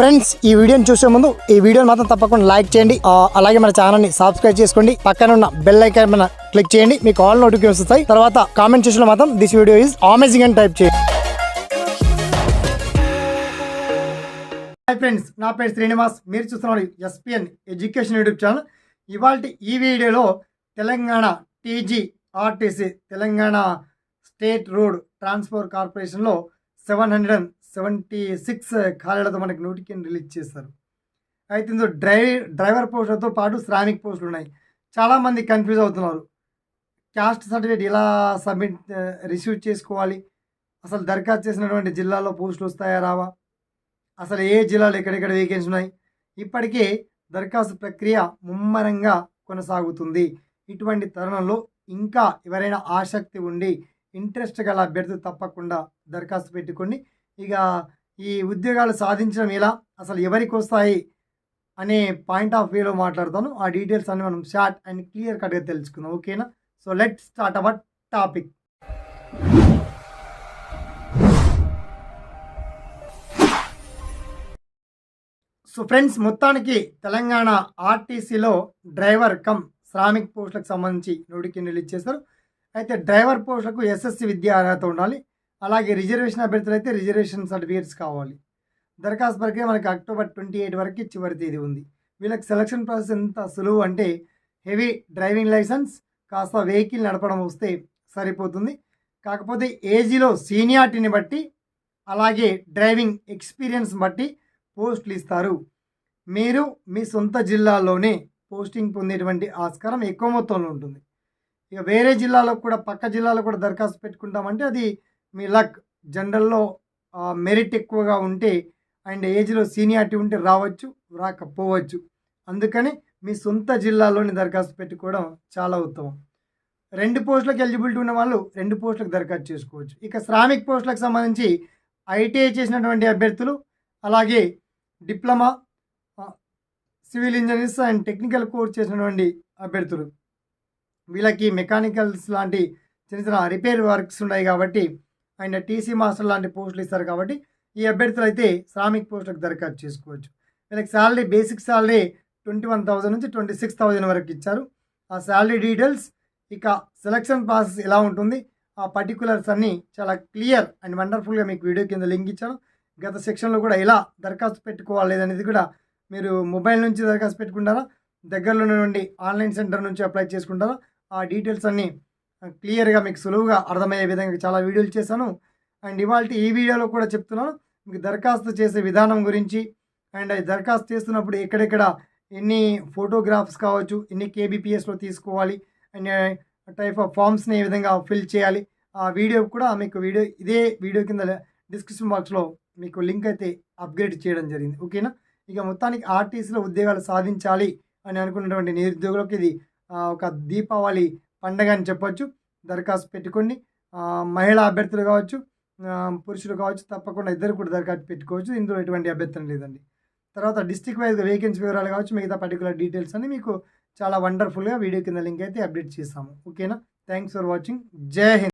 Friends ఈ వీడియోని చూసే ముందు ఈ వీడియోని మాత్రం తప్పకుండా లైక్ చేయండి. అలాగే మన ఛానల్ని సబ్స్క్రైబ్ చేసుకోండి. పక్కన ఉన్న బెల్ ఐకాన్ మన క్లిక్ చేయండి. మీకు ఆల్ నోటిఫికేషన్ వస్తాయి. తర్వాత కామెంట్ చేసిన మాత్రం దిస్ వీడియో ఈజ్ అమేజింగ్ అని టైప్ చేయండి. హాయ్ ఫ్రెండ్స్ నా పేరు శ్రీనివాస్. మీరు చూస్తున్నారు ఎస్పిఎన్ ఎడ్యుకేషన్ యూట్యూబ్ ఛానల్ ఇవాళ ఈ వీడియోలో Telangana TG RTC Telangana state road transport కార్పొరేషన్లో seven hundred and seventy six ఖాళీలతో మనకి నోటిఫికేషన్ రిలీజ్ చేస్తారు అయితే ఇందులో డ్రై డ్రైవర్ పోస్టులతో పాటు శ్రామిక్ పోస్టులు ఉన్నాయి. చాలామంది కన్ఫ్యూజ్ అవుతున్నారు. క్యాస్ట్ సర్టిఫికేట్ ఎలా సబ్మిట్ రిసీవ్ చేసుకోవాలి? అసలు దరఖాస్తు చేసినటువంటి జిల్లాలో పోస్టులు వస్తాయా రావా? అసలు ఏ జిల్లాలో ఎక్కడెక్కడ వేకెన్సీ ఉన్నాయి? ఇప్పటికే దరఖాస్తు ప్రక్రియ ముమ్మరంగా కొనసాగుతుంది. ఇటువంటి తరుణంలో ఇంకా ఎవరైనా ఆసక్తి ఉండి ఇంట్రెస్ట్ గల అభ్యర్థులు తప్పకుండా దరఖాస్తు పెట్టుకొని ఇక ఈ ఉద్యోగాలు సాధించడం ఎలా? అసలు ఎవరికి వస్తాయి? అనే పాయింట్ ఆఫ్ వ్యూలో మాట్లాడతాను. ఆ డీటెయిల్స్ అన్ని మనం షార్ట్ అండ్ క్లియర్ కట్గా తెలుసుకుందాం. ఓకేనా so let start our topic so friends మొత్తానికి తెలంగాణ ఆర్టీసీలో డ్రైవర్ కమ్ శ్రామిక్ పోస్టులకు సంబంధించి నోటికి రిలీజ్ చేస్తారు అయితే డ్రైవర్ పోస్టులకు ఎస్ఎస్సి విద్యా అర్హత ఉండాలి. అలాగే రిజర్వేషన్ అభ్యర్థులు అయితే రిజర్వేషన్ సర్టిఫికేట్స్ కావాలి. దరఖాస్తు ప్రక్రియ మనకి అక్టోబర్ ట్వంటీ ఎయిట్ వరకు చివరి తేదీ ఉంది. వీళ్ళకి సెలక్షన్ ప్రాసెస్ ఎంత సులువు అంటే హెవీ డ్రైవింగ్ లైసెన్స్ కాస్త వెహికల్ నడపడం వస్తే సరిపోతుంది. కాకపోతే ఏజీలో సీనియారిటీని బట్టి అలాగే డ్రైవింగ్ ఎక్స్పీరియన్స్ బట్టి పోస్టులు ఇస్తారు. మీరు మీ సొంత జిల్లాలోనే పోస్టింగ్ పొందేటువంటి ఆస్కారం ఎక్కువ మొత్తంలో ఉంటుంది. ఇక వేరే జిల్లాలో కూడా పక్క జిల్లాలో కూడా దరఖాస్తు పెట్టుకుంటామంటే అది మీ లక్ జనరల్లో మెరిట్ ఎక్కువగా ఉంటే అండ్ ఏజ్లో సీనియారిటీ ఉంటే రావచ్చు రాకపోవచ్చు. అందుకని మీ సొంత జిల్లాలోని దరఖాస్తు పెట్టుకోవడం చాలా ఉత్తమం. రెండు పోస్టులకు ఎలిజిబిలిటీ ఉన్న వాళ్ళు రెండు పోస్టులకు దరఖాస్తు చేసుకోవచ్చు. ఇక శ్రామిక్ పోస్టులకు సంబంధించి ఐటీఐ చేసినటువంటి అభ్యర్థులు అలాగే diploma civil engineers and technical course చేసినటువంటి అభ్యర్థులు. వీళ్ళకి మెకానికల్స్ లాంటి చిన్న చిన్న రిపేర్ వర్క్స్ ఉన్నాయి కాబట్టి అండ్ టీసీ మాస్టర్ లాంటి పోస్టులు ఇస్తారు కాబట్టి ఈ అభ్యర్థులు అయితే శ్రామిక్ పోస్టులకు దరఖాస్తు చేసుకోవచ్చు. వీళ్ళకి salary basic salary twenty one thousand నుంచి ట్వంటీ సిక్స్ థౌజండ్ వరకు ఇచ్చారు. ఆ శాలరీ డీటెయిల్స్ ఇక సెలక్షన్ ప్రాసెస్ ఎలా ఉంటుంది ఆ పర్టికులర్స్ అన్నీ చాలా క్లియర్ అండ్ వండర్ఫుల్గా మీకు వీడియో కింద లింక్ ఇచ్చాను. గత సెక్షన్లో కూడా ఎలా దరఖాస్తు పెట్టుకోవాలి అనేది కూడా మీరు మొబైల్ నుంచి దరఖాస్తు పెట్టుకుంటారా దగ్గరలో నుండి ఆన్లైన్ సెంటర్ నుంచి అప్లై చేసుకుంటారా ఆ డీటెయిల్స్ అన్నీ క్లియర్గా మీకు సులువుగా అర్థమయ్యే విధంగా చాలా వీడియోలు చేశాను. అండ్ ఇవాళ ఈ వీడియోలో కూడా చెప్తున్నాను మీకు దరఖాస్తు చేసే విధానం గురించి. అండ్ అది దరఖాస్తు చేస్తున్నప్పుడు ఎక్కడెక్కడ ఎన్ని ఫోటోగ్రాఫ్స్ కావచ్చు ఎన్ని కేబీపీఎస్లో తీసుకోవాలి అండ్ టైప్ ఆఫ్ ఫామ్స్ని ఏ విధంగా ఫిల్ చేయాలి ఆ వీడియో కూడా మీకు వీడియో ఇదే వీడియో కింద డిస్క్రిప్షన్ బాక్స్లో మీకు లింక్ అయితే అప్గ్రేడ్ చేయడం జరిగింది. ఓకేనా? ఇక మొత్తానికి ఆర్టీసీలో ఉద్యోగాలు సాధించాలి అని అనుకున్నటువంటి నిరుద్యోగులకు ఇది ఒక దీపావళి పండగ అని చెప్పొచ్చు. దరఖాస్తు పెట్టుకోండి. మహిళా అభ్యర్థులు కావచ్చు పురుషులు కావచ్చు తప్పకుండా ఇద్దరు కూడా దరఖాస్తు పెట్టుకోవచ్చు. ఇందులో ఎటువంటి అభ్యర్థన లేదండి. తర్వాత డిస్టిక్ వైజ్గా వేకెన్సీ వివరాలు కావచ్చు మిగతా పర్టికులర్ డీటెయిల్స్ అని మీకు చాలా వండర్ఫుల్గా వీడియో కింద లింక్ అయితే అప్డేట్ చేస్తాము. ఓకేనా థ్యాంక్స్ ఫర్ వాచింగ్ జై హింద్.